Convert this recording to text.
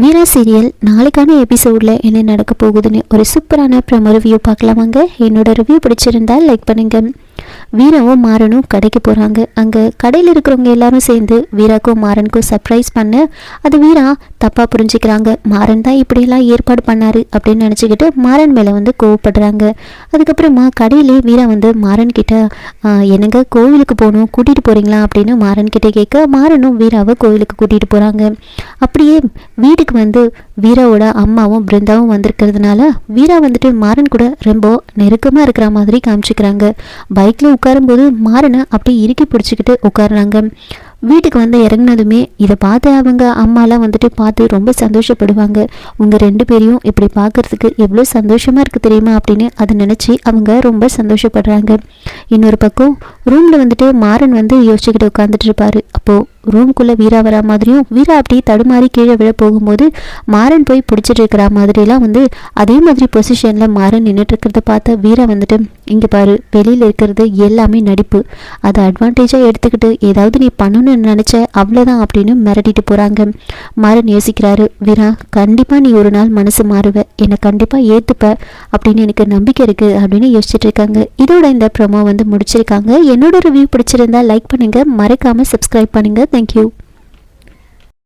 வீரா serial நாளைக்கான எபிசோடில் என்ன நடக்க போகுதுன்னு ஒரு சூப்பரான ப்ரமோ ரிவ்யூ பார்க்கலாமாங்க என்னோட ரிவ்யூ பிடிச்சிருந்தா லைக் பண்ணுங்க. வீராவும் மாறனும் கடைக்கு போகிறாங்க அங்கே கடையில் இருக்கிறவங்க எல்லாரும் சேர்ந்து வீராக்கும் மாறனுக்கும் சர்ப்ரைஸ் பண்ண அது வீரா தப்பாக புரிஞ்சுக்கிறாங்க. மாறன் தான் இப்படியெல்லாம் ஏற்பாடு பண்ணாரு அப்படின்னு நினச்சிக்கிட்டு மாறன் மேலே வந்து கோவப்படுறாங்க. அதுக்கப்புறமா கடையிலே வீரா வந்து மாறன் கிட்ட என்னங்க கோவிலுக்கு போகணும் கூட்டிகிட்டு போகிறீங்களா அப்படின்னு மாறன் கிட்டே கேட்க மாறனும் வீராவை கோவிலுக்கு கூட்டிகிட்டு போகிறாங்க அப்படியே வீட்டுக்கு வந்து வீராவோட அம்மாவும் பிருந்தாவும் வந்திருக்கிறதுனால வீரா வந்துட்டு மாறன் கூட ரொம்ப நெருக்கமாக இருக்கிற மாதிரி காமிச்சிக்கிறாங்க. பைக்கில் உட்காரும்போது மாறனை அப்படியே இறுக்கி பிடிச்சிக்கிட்டு உட்காருறாங்க. வீட்டுக்கு வந்து இறங்குனதுமே இதை பார்த்து அவங்க அம்மாலாம் வந்துட்டு பார்த்து ரொம்ப சந்தோஷப்படுவாங்க. உங்கள் ரெண்டு பேரையும் இப்படி பார்க்கறதுக்கு எவ்வளோ சந்தோஷமாக இருக்குது தெரியுமா அப்படின்னு அதை நினச்சி அவங்க ரொம்ப சந்தோஷப்படுறாங்க. இன்னொரு பக்கம் ரூமில் வந்துட்டு மாறன் வந்து யோசிச்சுக்கிட்டு உட்காந்துட்டு இருப்பாரு. அப்போது ரூம்குள்ளே வீரா வரா மாதிரியும் வீரா அப்படியே தடுமாறி கீழே விழ போகும்போது மாறன் போய் பிடிச்சிட்டு இருக்கிற மாதிரிலாம் வந்து அதே மாதிரி பொசிஷனில் மாறன் நின்றுட்டு இருக்கிறத பார்த்த வீரா வந்துட்டு இங்கே பாரு வெளியில் இருக்கிறது எல்லாமே நடிப்பு. அதை அட்வான்டேஜாக எடுத்துக்கிட்டு ஏதாவது நீ பண்ணணும்னு நினச்ச அவ்வளோதான் அப்படின்னு மிரட்டிட்டு போகிறாங்க மாறன் யோசிக்கிறாரு வீரா கண்டிப்பாக நீ ஒரு நாள் மனசு மாறுவ. என்னை கண்டிப்பாக ஏற்றுப்ப அப்படின்னு எனக்கு நம்பிக்கை இருக்குது அப்படின்னு யோசிச்சுட்டு இருக்காங்க. இதோட இந்த ப்ரமோ வந்து முடிச்சிருக்காங்க. என்னோட ரிவ்யூ பிடிச்சிருந்தா லைக் பண்ணுங்கள் மறக்காமல் சப்ஸ்கிரைப் பண்ணுங்கள் Thank you.